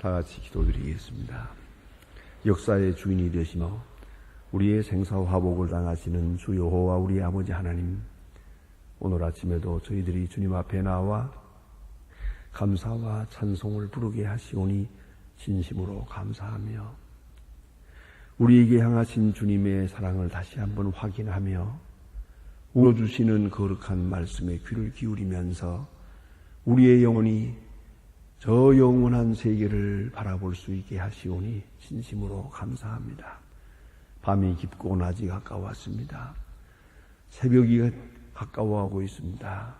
다 같이 기도드리겠습니다. 역사의 주인이 되시며 우리의 생사와 화복을 당하시는 주 여호와 우리 아버지 하나님 오늘 아침에도 저희들이 주님 앞에 나와 감사와 찬송을 부르게 하시오니 진심으로 감사하며 우리에게 향하신 주님의 사랑을 다시 한번 확인하며 울어주시는 거룩한 말씀에 귀를 기울이면서 우리의 영혼이 저 영원한 세계를 바라볼 수 있게 하시오니 진심으로 감사합니다. 밤이 깊고 낮이 가까웠습니다. 새벽이 가까워하고 있습니다.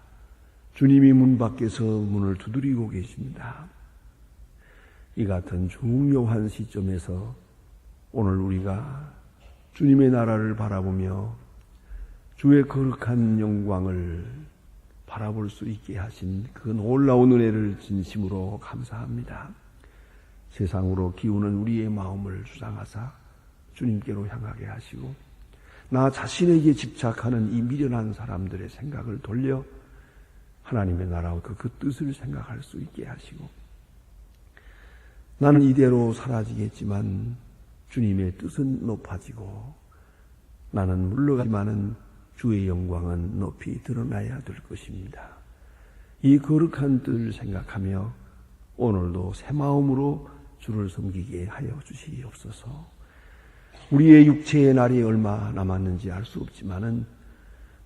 주님이 문 밖에서 문을 두드리고 계십니다. 이 같은 중요한 시점에서 오늘 우리가 주님의 나라를 바라보며 주의 거룩한 영광을 바라볼 수 있게 하신 그 놀라운 은혜를 진심으로 감사합니다. 세상으로 기우는 우리의 마음을 주장하사 주님께로 향하게 하시고 나 자신에게 집착하는 이 미련한 사람들의 생각을 돌려 하나님의 나라와 그, 그 뜻을 생각할 수 있게 하시고 나는 이대로 사라지겠지만 주님의 뜻은 높아지고 나는 물러가지만은 주의 영광은 높이 드러나야 될 것입니다. 이 거룩한 뜻을 생각하며 오늘도 새 마음으로 주를 섬기게 하여 주시옵소서. 우리의 육체의 날이 얼마 남았는지 알 수 없지만은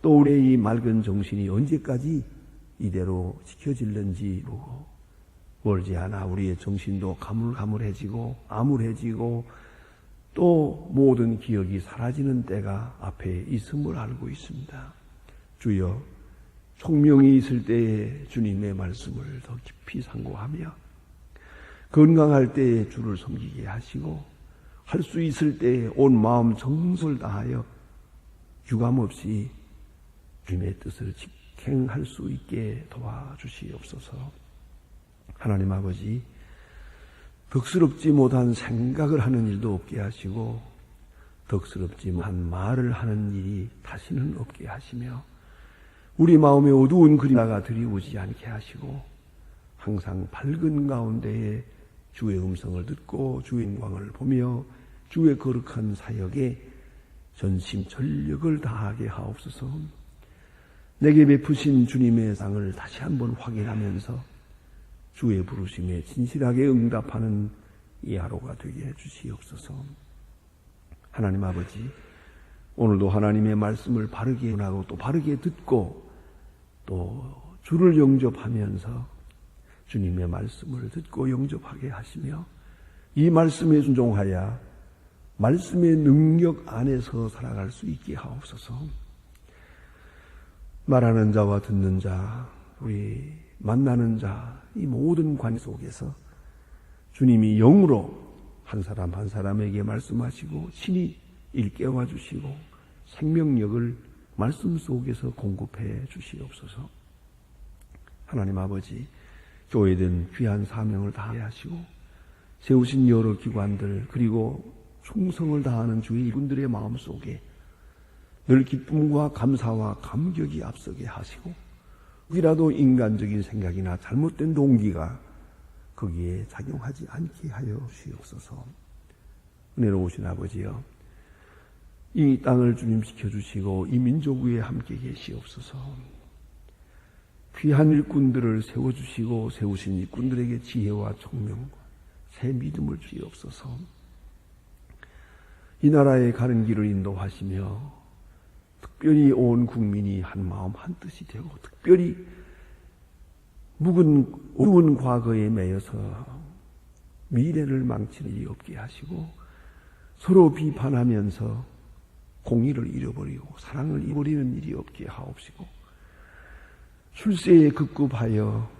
또 우리의 이 맑은 정신이 언제까지 이대로 지켜질는지 보고 멀지 않아 우리의 정신도 가물가물해지고 암울해지고 또 모든 기억이 사라지는 때가 앞에 있음을 알고 있습니다. 주여 총명이 있을 때에 주님의 말씀을 더 깊이 상고하며 건강할 때에 주를 섬기게 하시고 할 수 있을 때에 온 마음 정성을 다하여 유감 없이 주님의 뜻을 직행할 수 있게 도와주시옵소서. 하나님 아버지 덕스럽지 못한 생각을 하는 일도 없게 하시고 덕스럽지 못한 말을 하는 일이 다시는 없게 하시며 우리 마음에 어두운 그림자가 들이오지 않게 하시고 항상 밝은 가운데에 주의 음성을 듣고 주의 영광을 보며 주의 거룩한 사역에 전심 전력을 다하게 하옵소서. 내게 베푸신 주님의 상을 다시 한번 확인하면서 주의 부르심에 진실하게 응답하는 이 하루가 되게 해주시옵소서. 하나님 아버지, 오늘도 하나님의 말씀을 바르게 하고 또 바르게 듣고 또 주를 영접하면서 주님의 말씀을 듣고 영접하게 하시며 이 말씀에 순종하여 말씀의 능력 안에서 살아갈 수 있게 하옵소서. 말하는 자와 듣는 자, 우리 만나는 자, 이 모든 관 속에서 주님이 영으로 한 사람 한 사람에게 말씀하시고 신이 일깨워 주시고 생명력을 말씀 속에서 공급해 주시옵소서. 하나님 아버지, 교회된 귀한 사명을 다해 하시고 세우신 여러 기관들 그리고 충성을 다하는 주의 일꾼들의 마음 속에 늘 기쁨과 감사와 감격이 앞서게 하시고 혹이라도 인간적인 생각이나 잘못된 동기가 거기에 작용하지 않게 하여 주시옵소서. 은혜로우신 아버지여, 이 땅을 주님 지켜주시고 이 민족 위에 함께 계시옵소서. 귀한 일꾼들을 세워주시고 세우신 일꾼들에게 지혜와 총명과 새 믿음을 주시옵소서. 이 나라에 가는 길을 인도하시며 특별히 온 국민이 한 마음 한 뜻이 되고 특별히 묵은 어두운 과거에 매여서 미래를 망치는 일이 없게 하시고 서로 비판하면서 공의를 잃어버리고 사랑을 잃어버리는 일이 없게 하옵시고 출세에 급급하여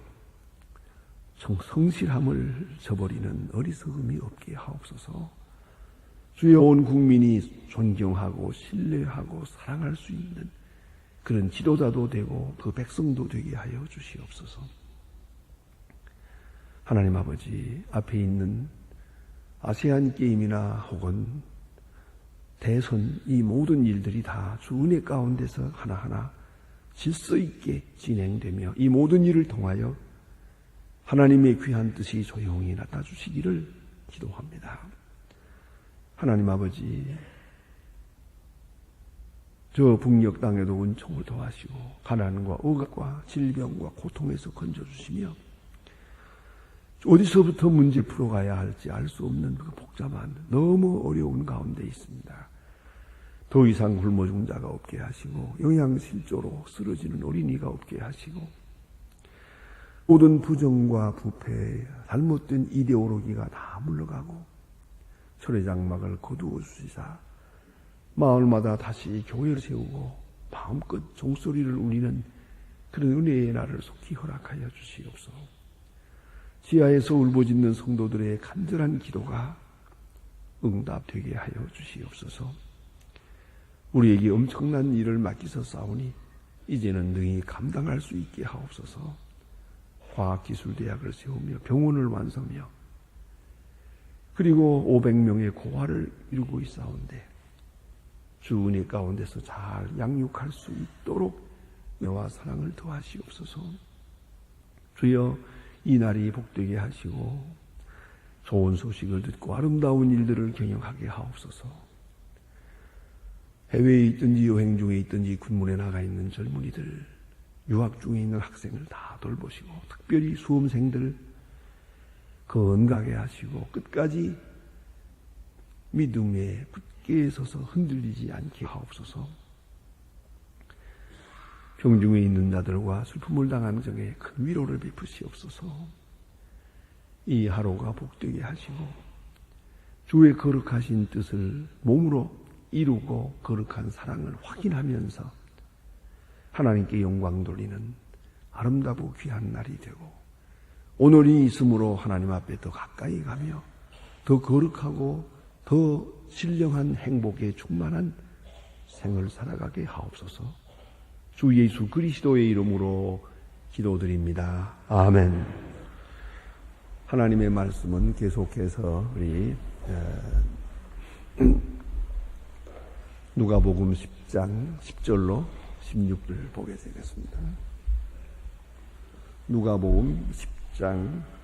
성실함을 저버리는 어리석음이 없게 하옵소서. 주의 온 국민이 존경하고 신뢰하고 사랑할 수 있는 그런 지도자도 되고 그 백성도 되게 하여 주시옵소서. 하나님 아버지 앞에 있는 아세안 게임이나 혹은 대선 이 모든 일들이 다 주 은혜 가운데서 하나하나 질서 있게 진행되며 이 모든 일을 통하여 하나님의 귀한 뜻이 조용히 나타나 주시기를 기도합니다. 하나님 아버지, 저 북녘 땅에도 은총을 더하시고 가난과 억압과 질병과 고통에서 건져주시며 어디서부터 문제 풀어가야 할지 알 수 없는 그 복잡한 너무 어려운 가운데 있습니다. 더 이상 굶어 죽은 자가 없게 하시고 영양실조로 쓰러지는 어린이가 없게 하시고 모든 부정과 부패, 잘못된 이데올로기가 다 물러가고 철의 장막을 거두어 주시사 마을마다 다시 교회를 세우고 마음껏 종소리를 울리는 그런 은혜의 날을 속히 허락하여 주시옵소서. 지하에서 울부짖는 성도들의 간절한 기도가 응답되게 하여 주시옵소서. 우리에게 엄청난 일을 맡기서 싸우니 이제는 능히 감당할 수 있게 하옵소서. 과학기술대학을 세우며 병원을 완성하며 그리고 500명의 고아를 이루고 있사온데 주 은혜 가운데서 잘 양육할 수 있도록 너와 사랑을 더하시옵소서. 주여 이 날이 복되게 하시고 좋은 소식을 듣고 아름다운 일들을 경영하게 하옵소서. 해외에 있든지 여행 중에 있든지 군문에 나가 있는 젊은이들, 유학 중에 있는 학생을 다 돌보시고 특별히 수험생들 건강하게 하시고 끝까지 믿음에 굳게 서서 흔들리지 않게 하옵소서. 병중에 있는 자들과 슬픔을 당한 정에 큰 위로를 베푸시옵소서. 이 하루가 복되게 하시고 주의 거룩하신 뜻을 몸으로 이루고 거룩한 사랑을 확인하면서 하나님께 영광 돌리는 아름다고 귀한 날이 되고 오늘이 있으므로 하나님 앞에 더 가까이 가며 더 거룩하고 더 신령한 행복에 충만한 생을 살아가게 하옵소서. 주 예수 그리스도의 이름으로 기도드립니다. 아멘. 하나님의 말씀은 계속해서 우리 누가복음 10장 10절로 16절 보게 되겠습니다. 누가복음 10장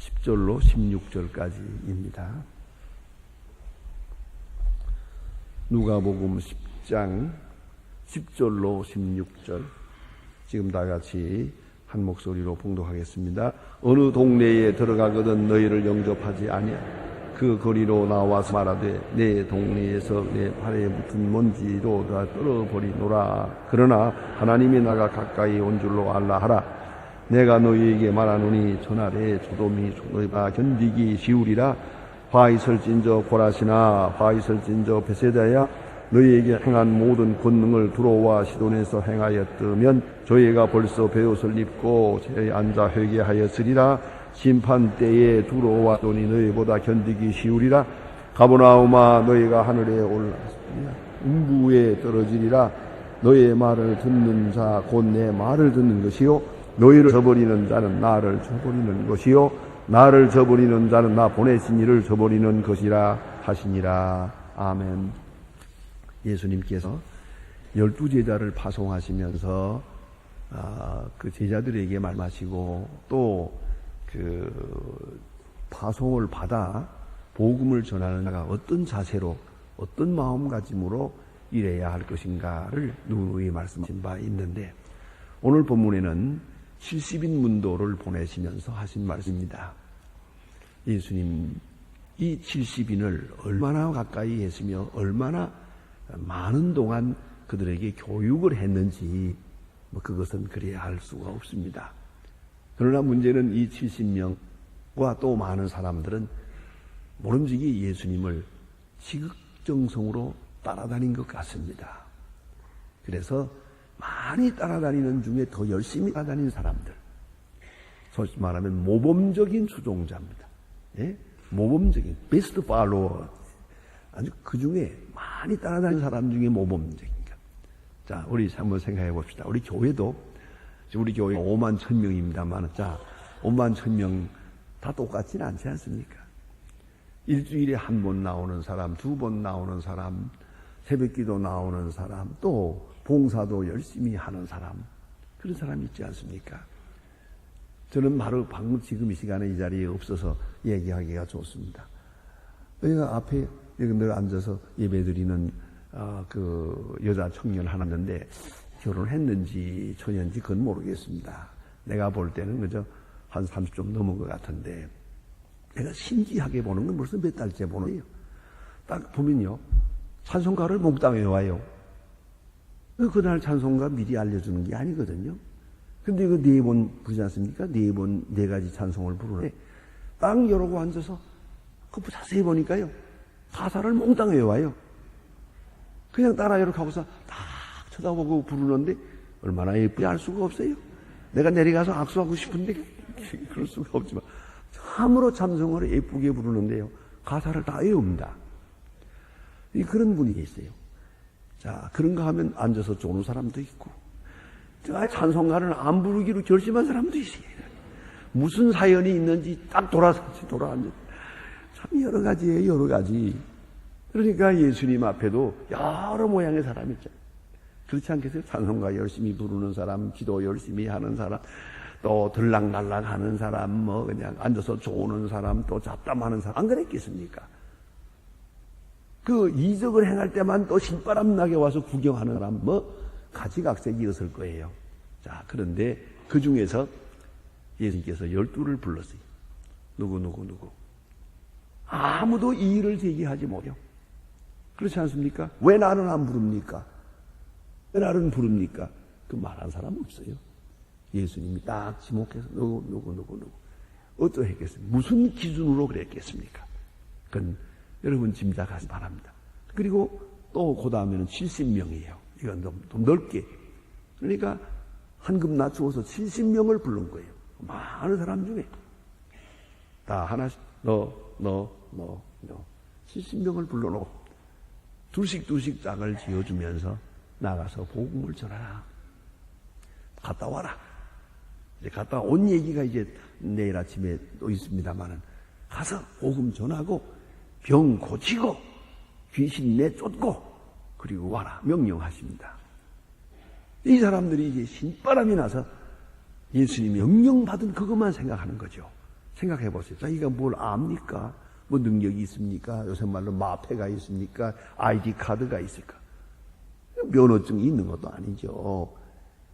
10절로 16절까지입니다. 누가복음 10장 10절로 16절 지금 다 같이 한 목소리로 봉독하겠습니다. 어느 동네에 들어가거든 너희를 영접하지 아니하 그 거리로 나와서 말하되 내 동네에서 내 발에 붙은 먼지로 다 떨어버리노라. 그러나 하나님이 나가 가까이 온 줄로 알라 하라. 내가 너희에게 말하노니 전날에 소돔이 너희가 견디기 쉬우리라. 화 있을진저 고라시나 화 있을진저 베세다야. 너희에게 행한 모든 권능을 두로와 시돈에서 행하였다면 저희가 벌써 배옷을 입고 제에 앉아 회개하였으리라. 심판 때에 두로와 돈이 너희보다 견디기 쉬우리라. 가보나우마 너희가 하늘에 올라서리라. 음부에 떨어지리라. 너희의 말을 듣는 자 곧 내 말을 듣는 것이요 너희를 저버리는 자는 나를 저버리는 것이요. 나를 저버리는 자는 나 보내신 이를 저버리는 것이라 하시니라. 아멘. 예수님께서 열두 제자를 파송하시면서 아, 그 제자들에게 말마시고 또 그 파송을 받아 복음을 전하는 자가 어떤 자세로 어떤 마음가짐으로 일해야 할 것인가를 누누이 말씀하신 바 있는데 오늘 본문에는 70인 문도를 보내시면서 하신 말씀입니다. 예수님 이 70인을 얼마나 가까이 했으며 얼마나 많은 동안 그들에게 교육을 했는지 뭐 그것은 그래야 할 수가 없습니다. 그러나 문제는 이 70명과 또 많은 사람들은 모름지기 예수님을 지극정성으로 따라다닌 것 같습니다. 그래서 많이 따라다니는 중에 더 열심히 따라다니는 사람들. 솔직히 말하면 모범적인 수종자입니다. 예? 모범적인, 베스트 팔로워. 아주 그 중에 많이 따라다니는 사람 중에 모범적인 것. 자, 우리 한번 생각해 봅시다. 우리 교회도 우리 교회 5만 천 명입니다만, 자, 5만 천 명 다 똑같지는 않지 않습니까? 일주일에 한 번 나오는 사람, 두 번 나오는 사람, 새벽 기도 나오는 사람, 또 봉사도 열심히 하는 사람, 그런 사람 있지 않습니까? 저는 바로 방금 지금 이 시간에 이 자리에 없어서 얘기하기가 좋습니다. 여기가 앞에 여기 늘 앉아서 예배 드리는 어, 그 여자 청년 하나 있는데 결혼했는지 초년지 그건 모르겠습니다. 내가 볼 때는 그저 한 30좀 넘은 것 같은데 내가 신기하게 보는 건 벌써 몇 달째 보는 거예요. 딱 보면요. 찬송가를 몽땅 외워요. 그날 찬송가 미리 알려주는 게 아니거든요. 근데 이거 네 번 부르지 않습니까? 네 번, 네 가지 찬송을 부르는데, 딱 이러고 앉아서, 그 자세히 보니까요, 가사를 몽땅 외워요. 그냥 따라 이렇게 하고서 딱 쳐다보고 부르는데, 얼마나 예쁘게 알 수가 없어요. 내가 내려가서 악수하고 싶은데, 그럴 수가 없지만, 참으로 찬송을 예쁘게 부르는데요. 가사를 다 외웁니다. 이 그런 분이 계세요. 자, 그런가 하면 앉아서 쪼는 사람도 있고, 저 찬송가를 안 부르기로 결심한 사람도 있어요. 무슨 사연이 있는지 딱 돌아서 돌아앉아. 참 여러 가지예요, 여러 가지. 그러니까 예수님 앞에도 여러 모양의 사람이 있죠. 그렇지 않겠어요? 찬송가 열심히 부르는 사람, 기도 열심히 하는 사람, 또 들락날락 하는 사람, 뭐 그냥 앉아서 조는 사람, 또 잡담하는 사람, 안 그랬겠습니까? 그 이적을 행할 때만 또 신바람 나게 와서 구경하는 사람, 뭐 가지각색이었을 거예요. 자, 그런데 그 중에서 예수님께서 열두를 불렀어요. 누구, 누구, 누구. 아무도 이의를 제기하지 못해요. 그렇지 않습니까? 왜 나는 안 부릅니까? 왜 나는 부릅니까? 그 말한 사람 없어요. 예수님이 딱 지목해서 누구, 누구, 누구, 누구. 어떠했겠습니까? 무슨 기준으로 그랬겠습니까? 그건 여러분 짐작하시 기 바랍니다. 그리고 또 그 다음에는 70명이에요. 이건 좀, 좀 넓게. 그러니까 한급 낮추어서 70명을 부른 거예요. 많은 사람 중에. 다 하나씩, 너, 너, 너, 너. 70명을 불러놓고, 둘씩 둘씩 짝을 지어주면서 나가서 복음을 전하라. 갔다 와라. 이제 갔다 온 얘기가 이제 내일 아침에 또 있습니다만은 가서 복음 전하고 병 고치고 귀신 내쫓고 그리고 와라 명령하십니다. 이 사람들이 이제 신바람이 나서 예수님이 명령받은 그것만 생각하는 거죠. 생각해 보세요. 자기가 뭘 압니까? 뭐 능력이 있습니까? 요새 말로 마패가 있습니까? 아이디 카드가 있을까? 면허증이 있는 것도 아니죠.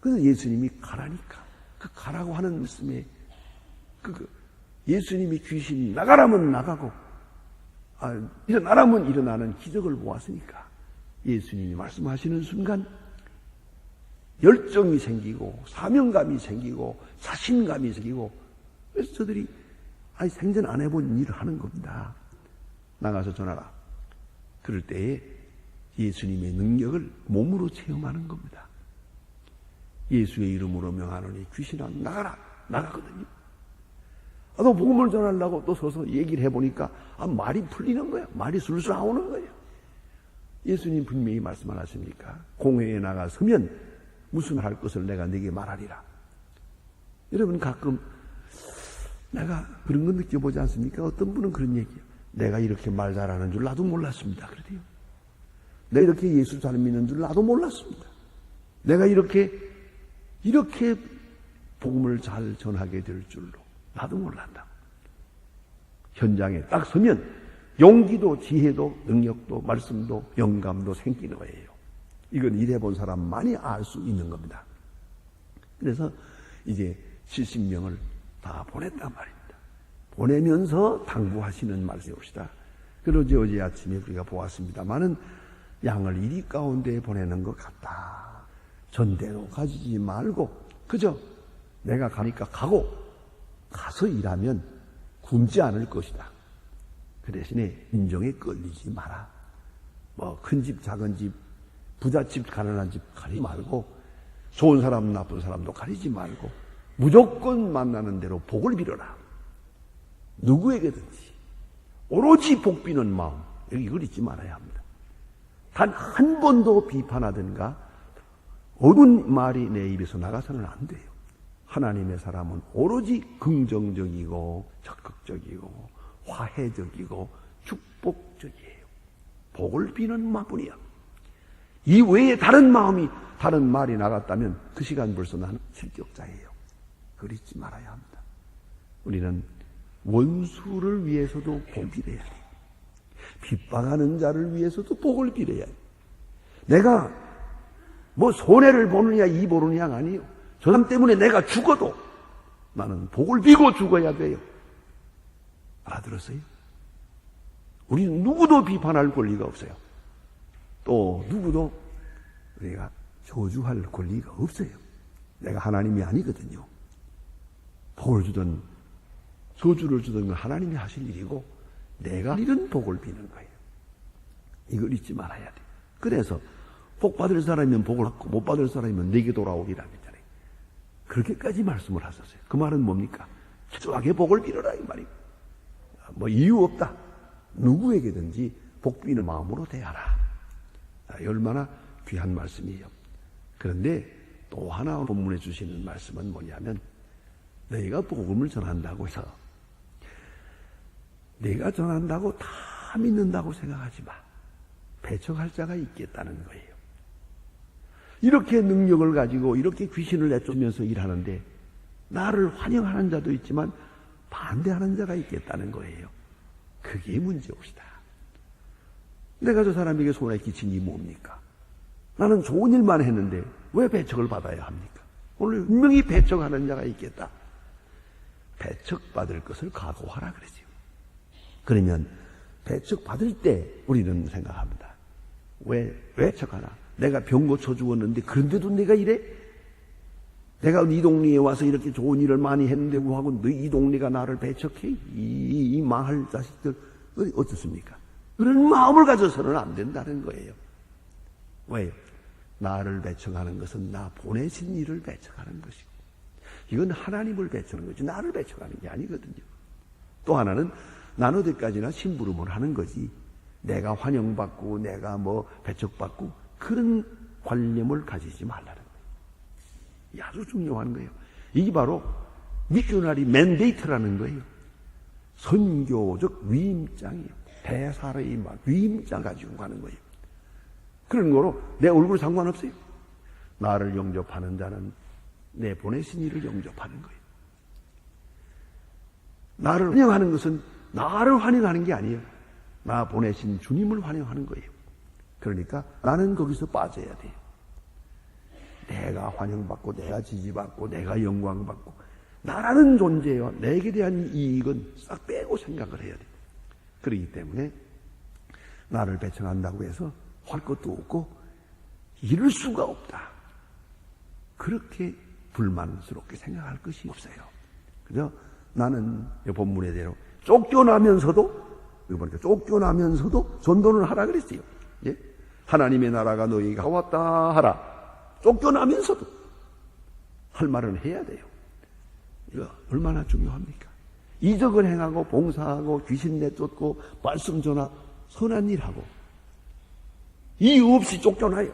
그래서 예수님이 가라니까. 그 가라고 하는 말씀에 그, 그 예수님이 귀신 나가라면 나가고 아, 일어나라면 일어나는 기적을 보았으니까 예수님이 말씀하시는 순간 열정이 생기고 사명감이 생기고 자신감이 생기고 그래서 저들이 아니 생전 안 해본 일을 하는 겁니다. 나가서 전하라. 그럴 때에 예수님의 능력을 몸으로 체험하는 겁니다. 예수의 이름으로 명하노니 귀신아 나가라 나가거든요. 아, 또 복음을 전하려고 또 서서 얘기를 해보니까 아, 말이 풀리는 거야. 말이 술술 나오는 거예요. 예수님 분명히 말씀 안 하십니까? 공회에 나가 서면 무슨 할 것을 내가 네게 말하리라. 여러분 가끔 내가 그런 거 느껴보지 않습니까? 어떤 분은 그런 얘기예요. 내가 이렇게 말 잘하는 줄 나도 몰랐습니다. 그래요. 내가 이렇게 예수 잘 믿는 줄 나도 몰랐습니다. 내가 이렇게 이렇게 복음을 잘 전하게 될 줄로 나도 몰랐다. 현장에 딱 서면 용기도 지혜도 능력도 말씀도 영감도 생기는 거예요. 이건 일해본 사람만이 알 수 있는 겁니다. 그래서 이제 70명을 다 보냈단 말입니다. 보내면서 당부하시는 말씀이옵시다. 그러지 어제 아침에 우리가 보았습니다만은 양을 이리 가운데 보내는 것 같다. 전대로 가지지 말고 그저 내가 가니까 가고 가서 일하면 굶지 않을 것이다. 그 대신에 인정에 끌리지 마라. 뭐 큰 집, 작은 집, 부잣집, 가난한 집 가리지 말고 좋은 사람, 나쁜 사람도 가리지 말고 무조건 만나는 대로 복을 빌어라. 누구에게든지 오로지 복 비는 마음 이걸 잊지 말아야 합니다. 단 한 번도 비판하든가 어두운 말이 내 입에서 나가서는 안 돼요. 하나님의 사람은 오로지 긍정적이고 적극적이고 화해적이고 축복적이에요. 복을 비는 마음뿐이야. 이 외에 다른 마음이 다른 말이 나갔다면 그 시간 벌써 나는 실격자예요. 그리지 말아야 합니다. 우리는 원수를 위해서도 복을 빌어야 돼. 핍박하는 자를 위해서도 복을 빌어야 돼. 내가 뭐 손해를 보느냐 이 보느냐가 아니요. 저 사람 때문에 내가 죽어도 나는 복을 비고 죽어야 돼요. 알아들었어요? 우리는 누구도 비판할 권리가 없어요. 또 누구도 우리가 저주할 권리가 없어요. 내가 하나님이 아니거든요. 복을 주든 저주를 주든 건 하나님이 하실 일이고 내가 이런 복을 비는 거예요. 이걸 잊지 말아야 돼. 그래서 복 받을 사람이면 복을 받고 못 받을 사람이면 내게 돌아오리라. 그렇게까지 말씀을 하셨어요. 그 말은 뭡니까? 철저하게 복을 빌어라 이 말이에요. 뭐 이유 없다. 누구에게든지 복 비는 마음으로 대하라. 아, 얼마나 귀한 말씀이에요. 그런데 또 하나 본문에 주시는 말씀은 뭐냐면 너희가 복음을 전한다고 해서 내가 전한다고 다 믿는다고 생각하지 마. 배척할 자가 있겠다는 거예요. 이렇게 능력을 가지고 이렇게 귀신을 내쫓으면서 일하는데 나를 환영하는 자도 있지만 반대하는 자가 있겠다는 거예요. 그게 문제옵시다. 내가 저 사람에게 손해 끼친 이 뭡니까? 나는 좋은 일만 했는데 왜 배척을 받아야 합니까? 오늘 분명히 배척하는 자가 있겠다. 배척받을 것을 각오하라 그러지요. 그러면 배척받을 때 우리는 생각합니다. 왜, 왜 배척하나? 내가 병 고쳐 죽었는데 그런데도 내가 이래? 내가 이 동네에 와서 이렇게 좋은 일을 많이 했는데 하고 너 이 동네가 나를 배척해? 이, 이 망할 자식들 어떻습니까? 그런 마음을 가져서는 안 된다는 거예요. 왜요? 나를 배척하는 것은 나 보내신 일을 배척하는 것이고 이건 하나님을 배척하는 거지 나를 배척하는 게 아니거든요. 또 하나는 나는 어디까지나 심부름을 하는 거지 내가 환영받고 내가 뭐 배척받고 그런 관념을 가지지 말라는 거예요. 아주 중요한 거예요. 이게 바로 미셔너리 맨데이트라는 거예요. 선교적 위임장이에요. 대사의 막 위임장 가지고 가는 거예요. 그런 거로 내 얼굴 상관없어요. 나를 영접하는 자는 내 보내신 이를 영접하는 거예요. 나를 환영하는 것은 나를 환영하는 게 아니에요. 나 보내신 주님을 환영하는 거예요. 그러니까 나는 거기서 빠져야 돼요. 내가 환영받고 내가 지지받고 내가 영광받고 나라는 존재와 내게 대한 이익은 싹 빼고 생각을 해야 돼요. 그렇기 때문에 나를 배척한다고 해서 할 것도 없고 이룰 수가 없다. 그렇게 불만스럽게 생각할 것이 없어요. 그죠? 나는 본문에 대로 쫓겨나면서도 이거 보니까 쫓겨나면서도 전도를 하라 그랬어요. 예? 하나님의 나라가 너희가 왔다 하라. 쫓겨나면서도 할 말은 해야 돼요. 이거 얼마나 중요합니까? 이적을 행하고 봉사하고 귀신 내쫓고 말씀 전하 선한 일하고 이유 없이 쫓겨나요.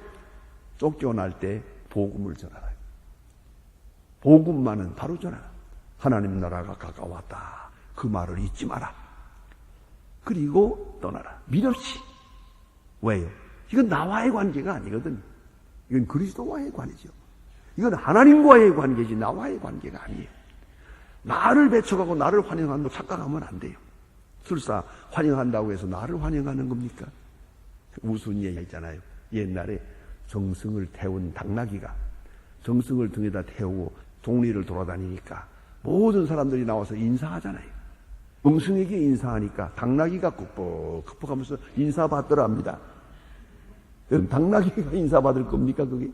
쫓겨날 때 복음을 전하라. 복음만은 바로 전하라. 하나님 나라가 가까웠다. 그 말을 잊지 마라. 그리고 떠나라. 밀없이. 왜요? 이건 나와의 관계가 아니거든. 이건 그리스도와의 관계죠. 이건 하나님과의 관계지 나와의 관계가 아니에요. 나를 배척하고 나를 환영한다고 착각하면 안 돼요. 설사 환영한다고 해서 나를 환영하는 겁니까? 무슨 얘기 있잖아요. 옛날에 정승을 태운 당나귀가 정승을 등에다 태우고 동리를 돌아다니니까 모든 사람들이 나와서 인사하잖아요. 정승에게 인사하니까 당나귀가 굽벅굽벅하면서 인사받더랍니다. 당나귀가 인사받을 겁니까 그게?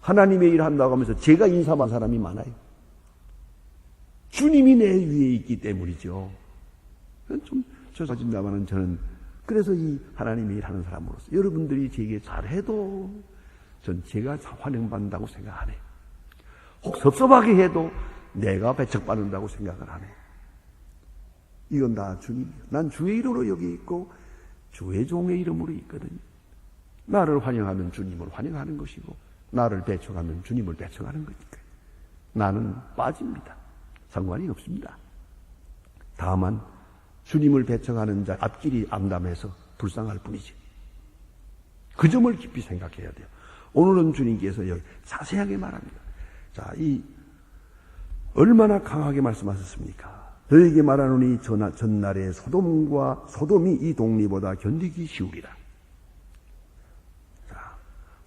하나님의 일 한다고 하면서 제가 인사받은 사람이 많아요. 주님이 내 위에 있기 때문이죠. 좀 죄송하지만은 저는 그래서 이 하나님의 일 하는 사람으로서 여러분들이 제게 잘해도 전 제가 환영받는다고 생각 안 해요. 혹 섭섭하게 해도 내가 배척받는다고 생각을 안 해요. 이건 다 주님이에요. 난 주의 이름으로 여기 있고 주의 종의 이름으로 있거든요. 나를 환영하면 주님을 환영하는 것이고 나를 배척하면 주님을 배척하는 거니까요. 나는 빠집니다. 상관이 없습니다. 다만 주님을 배척하는 자 앞길이 암담해서 불쌍할 뿐이지. 그 점을 깊이 생각해야 돼요. 오늘은 주님께서 여기 자세하게 말합니다. 자, 이 얼마나 강하게 말씀하셨습니까? 너에게 말하노니 전날에 소돔과 소돔이 이 동리보다 견디기 쉬우리라.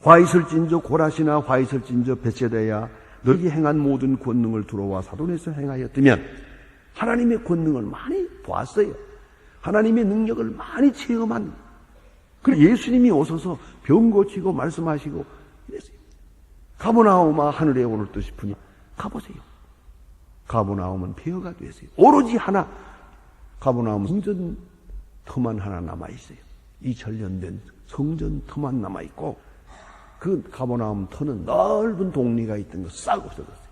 자, 화 있을진저 고라시나 화 있을진저 베세다야 너에게 행한 모든 권능을 들어와 사돈에서 행하였다면 하나님의 권능을 많이 보았어요. 하나님의 능력을 많이 체험한 그래 예수님이 오셔서 병 고치고 말씀하시고 이랬어요. 가보나오마 하늘에 오를듯 싶으니 가보세요. 가보나움은 폐허가 됐어요. 오로지 하나 가보나움 성전 터만 하나 남아 있어요. 2000년 된 성전 터만 남아 있고 그 가보나움 터는 넓은 동리가 있던 거 싹 없어졌어요.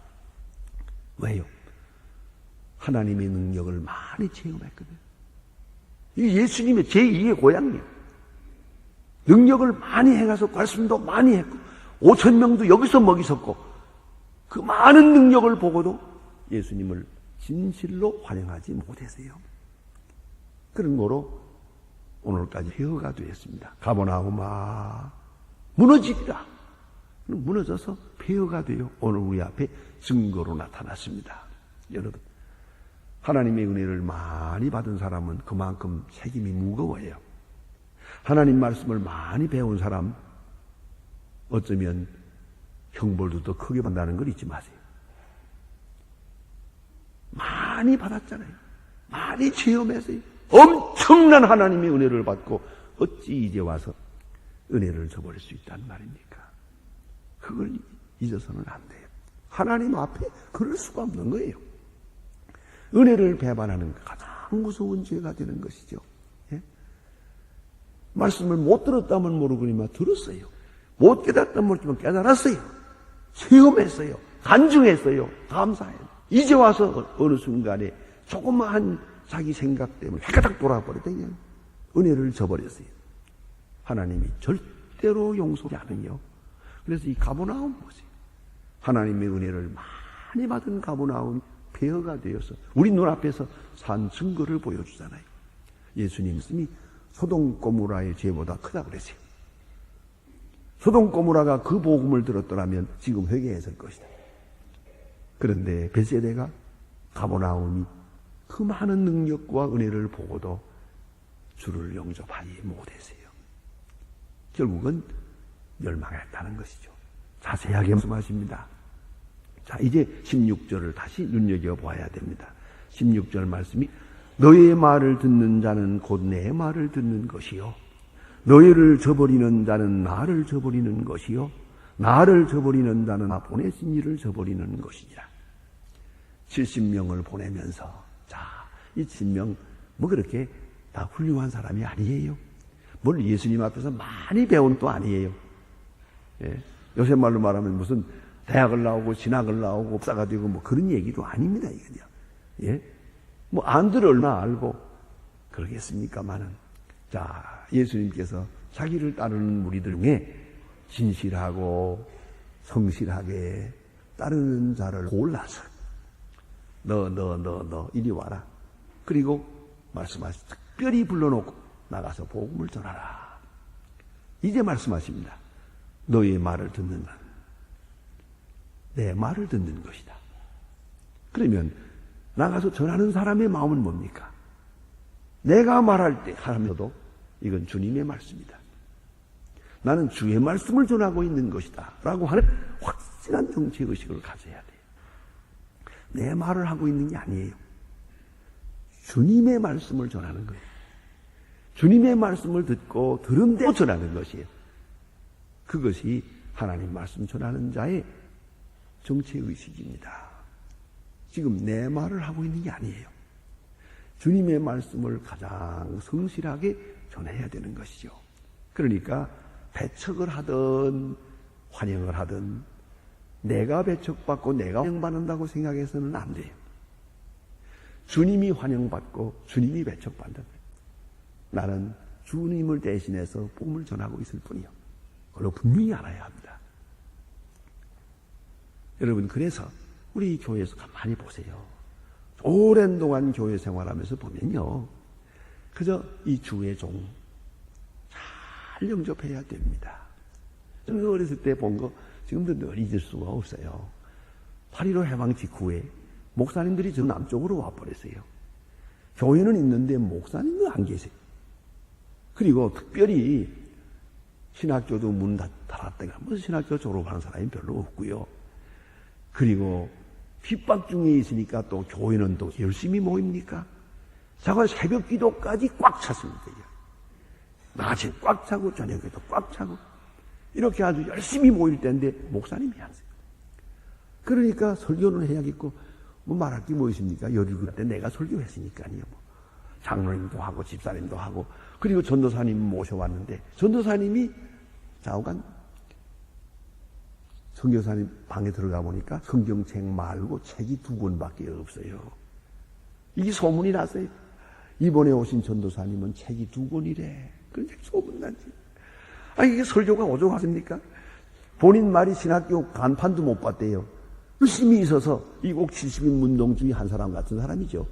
왜요? 하나님의 능력을 많이 체험했거든요. 이 예수님의 제2의 고향이에요. 능력을 많이 행해서 말씀도 많이 했고 5천 명도 여기서 먹이셨고 그 많은 능력을 보고도 예수님을 진실로 환영하지 못했어요. 그런 거로 오늘까지 폐허가 되었습니다. 가보나오마 무너지리라. 무너져서 폐허가 되어 오늘 우리 앞에 증거로 나타났습니다. 여러분 하나님의 은혜를 많이 받은 사람은 그만큼 책임이 무거워요. 하나님 말씀을 많이 배운 사람 어쩌면 형벌도 더 크게 받는다는 걸 잊지 마세요. 많이 받았잖아요. 많이 체험했어요. 엄청난 하나님의 은혜를 받고 어찌 이제 와서 은혜를 저버릴 수 있단 말입니까? 그걸 잊어서는 안 돼요. 하나님 앞에 그럴 수가 없는 거예요. 은혜를 배반하는 가장 무서운 죄가 되는 것이죠. 예? 말씀을 못 들었다면 모르거니만 들었어요. 못 깨닫다면 모르지만 깨달았어요. 체험했어요. 간증했어요. 감사해요. 이제 와서 어느 순간에 조그마한 자기 생각 때문에 헷가닥 돌아버렸더니 은혜를 저버렸어요. 하나님이 절대로 용서하지 않으요. 그래서 이 가보나움 보세요. 하나님의 은혜를 많이 받은 가보나움 폐허가 되어서 우리 눈앞에서 산 증거를 보여주잖아요. 예수님 말씀이 소동 고무라의 죄보다 크다 그랬어요. 소동 고무라가 그 복음을 들었더라면 지금 회개했을 것이다. 그런데 벳세대가 가보나움이 그 많은 능력과 은혜를 보고도 주를 영접하지 못했어요. 결국은 멸망했다는 것이죠. 자세하게 말씀하십니다. 자, 이제 16절을 다시 눈여겨봐야 됩니다. 16절 말씀이 너의 말을 듣는 자는 곧 내 말을 듣는 것이요. 너희를 저버리는 자는 나를 저버리는 것이요. 나를 저버리는 자는 나 보내신 이를 저버리는 것이니라. 70명을 보내면서 자, 이 70명 뭐 그렇게 다 훌륭한 사람이 아니에요. 뭘 예수님 앞에서 많이 배운 또 아니에요. 예. 요새 말로 말하면 무슨 대학을 나오고 진학을 나오고 법사가 되고 뭐 그런 얘기도 아닙니다, 이거요. 예? 뭐 안들 얼마 알고 그러겠습니까만은 자, 예수님께서 자기를 따르는 무리들 중에 진실하고 성실하게 따르는 자를 골라서 너, 너, 너, 너, 이리 와라. 그리고 말씀하시 특별히 불러놓고 나가서 복음을 전하라. 이제 말씀하십니다. 너의 말을 듣는 자. 내 말을 듣는 것이다. 그러면 나가서 전하는 사람의 마음은 뭡니까? 내가 말할 때 하면서도 이건 주님의 말씀이다. 나는 주의 말씀을 전하고 있는 것이다. 라고 하는 확실한 정체의식을 가져야 돼요. 내 말을 하고 있는 게 아니에요. 주님의 말씀을 전하는 거예요. 주님의 말씀을 듣고 들은 대로 전하는 것이에요. 그것이 하나님 말씀 전하는 자의 정체 의식입니다. 지금 내 말을 하고 있는 게 아니에요. 주님의 말씀을 가장 성실하게 전해야 되는 것이죠. 그러니까 배척을 하든 환영을 하든 내가 배척받고 내가 환영받는다고 생각해서는 안 돼요. 주님이 환영받고 주님이 배척받는 나는 주님을 대신해서 복음을 전하고 있을 뿐이요. 그걸 분명히 알아야 합니다. 여러분 그래서 우리 교회에서 가만히 보세요. 오랜 동안 교회 생활하면서 보면요. 그저 이 주의 종 잘 영접해야 됩니다. 저는 어렸을 때 본 거 지금도 늘 잊을 수가 없어요. 8.15 해방 직후에 목사님들이 저 남쪽으로 와버렸어요. 교회는 있는데 목사님은 안 계세요. 그리고 특별히 신학교도 문 닫- 닫았다가 무슨 신학교 졸업하는 사람이 별로 없고요. 그리고 핍박 중에 있으니까 또 교회는 또 열심히 모입니까? 자가 새벽 기도까지 꽉 찼습니다. 낮에 꽉 차고 저녁에도 꽉 차고 이렇게 아주 열심히 모일 때인데 목사님이 안 써요. 그러니까 설교는 해야겠고 뭐 말할 게 뭐 있습니까? 열일곱 때 내가 설교했으니까요. 뭐. 장로님도 하고 집사님도 하고 그리고 전도사님 모셔왔는데 전도사님이 좌우간 성교사님 방에 들어가 보니까 성경책 말고 책이 두 권밖에 없어요. 이게 소문이 났어요. 이번에 오신 전도사님은 책이 두 권이래. 그런 책 소문났지. 아 이게 설교가 오죽하십니까? 본인 말이 신학교 간판도 못 봤대요. 열심히 있어서 이곡 70인 문동 중에 한 사람 같은 사람이죠.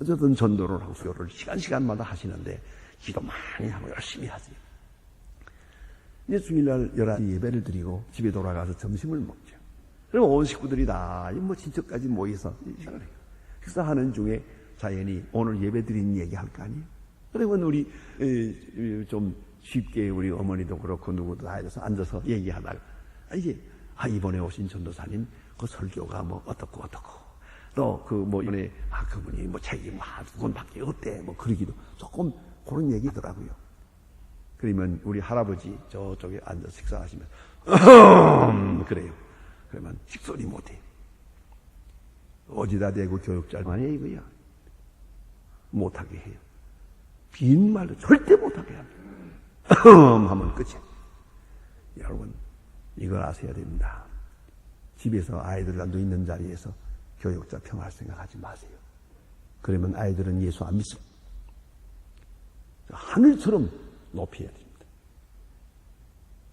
어쨌든 전도를 하고 수요를 시간 시간마다 하시는데 기도 많이 하고 열심히 하세요. 이제 주일날 11시 예배를 드리고 집에 돌아가서 점심을 먹죠. 그럼 온 식구들이 다, 뭐 친척까지 모여서. 식사하는 중에 자연히 오늘 예배 드린 얘기 할 거 아니에요? 그러면 우리, 에, 좀 쉽게 우리 어머니도 그렇고 누구도 다 해서 앉아서 얘기하다가, 아, 이게, 아, 이번에 오신 전도사님 그 설교가 뭐 어떻고 어떻고, 또 그 뭐 이번에, 아, 그분이 뭐 책이 뭐두 권밖에 없대, 뭐 그러기도 조금 그런 얘기더라고요. 그러면 우리 할아버지 저쪽에 앉아 식사하시면 그래요. 그러면 식소리 못해. 어디다 대고 교육자만 해 이거야. 못하게 해요. 빈 말도 절대 못하게 합니다. 하면 끝이야. 여러분 이걸 아셔야 됩니다. 집에서 아이들과 누있는 자리에서 교육자 평할 생각하지 마세요. 그러면 아이들은 예수 안 믿습니다. 하늘처럼 높여야 됩니다.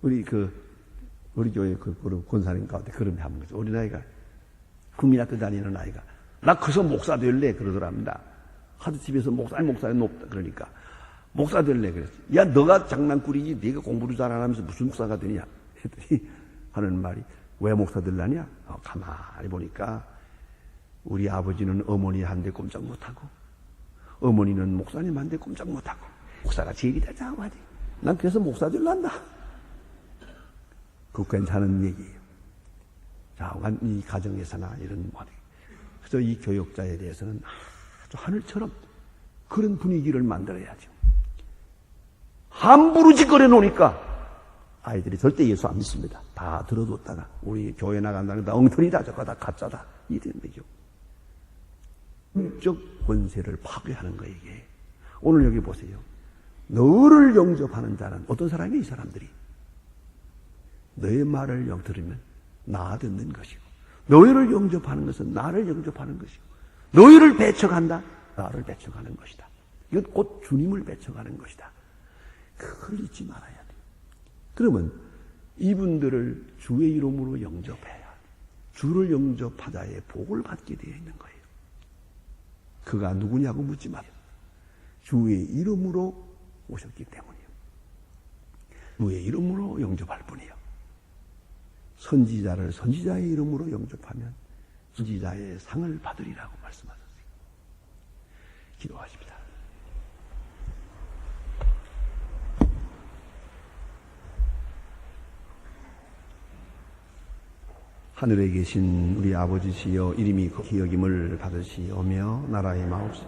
우리 그, 우리 교회 그, 그 권사님 가운데 그런 하는 거죠. 나이가, 국민학교 다니는 아이가, 나 커서 목사 될래? 그러더랍니다. 하도 집에서 목사, 목사가 높다. 그러니까, 목사 될래? 그랬지. 야, 너가 장난꾸리지. 네가 공부를 잘 안 하면서 무슨 목사가 되냐? 했더니, 하는 말이, 왜 목사 될라냐? 어, 가만히 보니까, 우리 아버지는 어머니 한대 꼼짝 못하고, 어머니는 목사님 한대 꼼짝 못하고, 목사가 제일이다 자하지. 난 그래서 목사 될란다. 그 괜찮은 얘기예요. 자관 이 가정에서나 이런 말이. 그래서 이 교육자에 대해서는 아주 하늘처럼 그런 분위기를 만들어야죠. 함부로 짓거려 놓으니까 아이들이 절대 예수 안 믿습니다. 다 들어뒀다가 우리 교회 나간다는 다 엉터리다 저거 다 가짜다 이런 거죠. 적 권세를 파괴하는 거 이게. 오늘 여기 보세요. 너를 영접하는 자는 어떤 사람이 이 사람들이 너의 말을 영 들으면 나 듣는 것이고 너희를 영접하는 것은 나를 영접하는 것이고 너희를 배척한다 나를 배척하는 것이다. 이건 곧 주님을 배척하는 것이다. 그걸 잊지 말아야 돼. 그러면 이분들을 주의 이름으로 영접해야 주를 영접하자의 복을 받게 되어 있는 거예요. 그가 누구냐고 묻지 마세요. 주의 이름으로 오셨기 때문이요. 주의 이름으로 영접할 뿐이요. 선지자를 선지자의 이름으로 영접하면 선지자의 상을 받으리라고 말씀하셨어요. 기도하십니다. 하늘에 계신 우리 아버지시여 이름이 기억임을 받으시오며 나라의 마옵시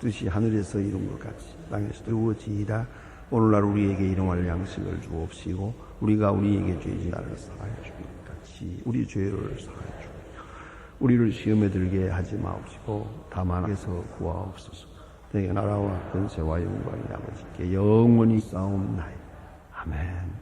뜻이 하늘에서 이룬 것 같이 땅에서 이루어지이다. 오늘날 우리에게 일용할 양식을 주옵시고 우리가 우리에게 죄지 나를 사하여 주것 같이 우리 죄를 사하여 주고 우리를 시험에 들게 하지 마옵시고 다만 에서 구하옵소서. 내게 나라와 권세와 영광이 아버지께 영원히 싸움나이 아멘